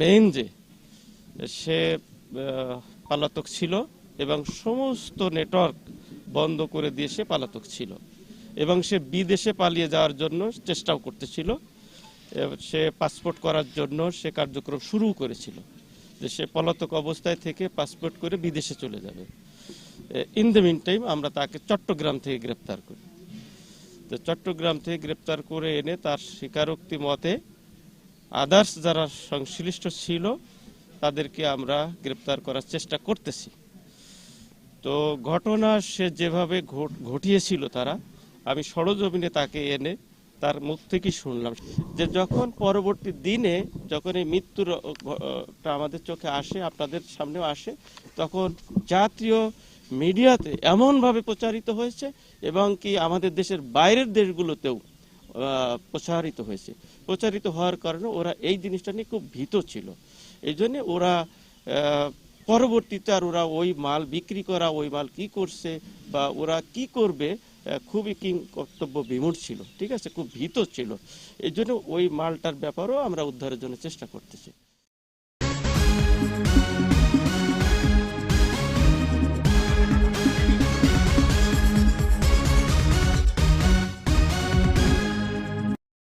Main যে সে পালাতক ছিল এবং সমস্ত নেটওয়ার্ক বন্ধ করে দিয়ে সে পালাতক ছিল এবং সে বিদেশে পালিয়ে যাওয়ার জন্য চেষ্টাও করতেছিল। সে পাসপোর্ট করার জন্য সে কার্যক্রম শুরু করেছিল যে সে পলাতক অবস্থায় থেকে পাসপোর্ট করে বিদেশে চলে যাবে। ইন দ্য মিন টাইম আমরা তাকে চট্টগ্রাম থেকে গ্রেপ্তার করি। তো চট্টগ্রাম থেকে গ্রেপ্তার করে এনে তার স্বীকারোক্তি মতে আদার্স যারা সংশ্লিষ্ট ছিল, তাদেরকে আমরা গ্রেপ্তার করার চেষ্টা করতেছি। তো ঘটনা সে যেভাবে ঘটিয়েছিল তারা, আমি সরজমিনে তাকে এনে তার মুখ থেকেই শুনলাম যে যখন পরবর্তী দিনে যখন এই মৃত্যুর আমাদের চোখে আসে, আপনাদের সামনেও আসে, তখন জাতীয় মিডিয়াতে এমনভাবে প্রচারিত হয়েছে এবং কি আমাদের দেশের বাইরের দেশগুলোতেও প্রচারিত হয়েছে। প্রচারিত হওয়ার কারণে ওরা এই জিনিসটা নিয়ে খুব ভীত ছিল। এই জন্যে ওরা পরবর্তীতে আর ওরা ওই মাল বিক্রি করা, ওই মাল কি করছে বা ওরা কি করবে খুবই কিং কর্তব্য বিমূঢ় ছিল। ঠিক আছে? খুব ভীত ছিল। এই জন্য ওই মালটার ব্যাপারও আমরা উদ্ধারের জন্য চেষ্টা করতেছি।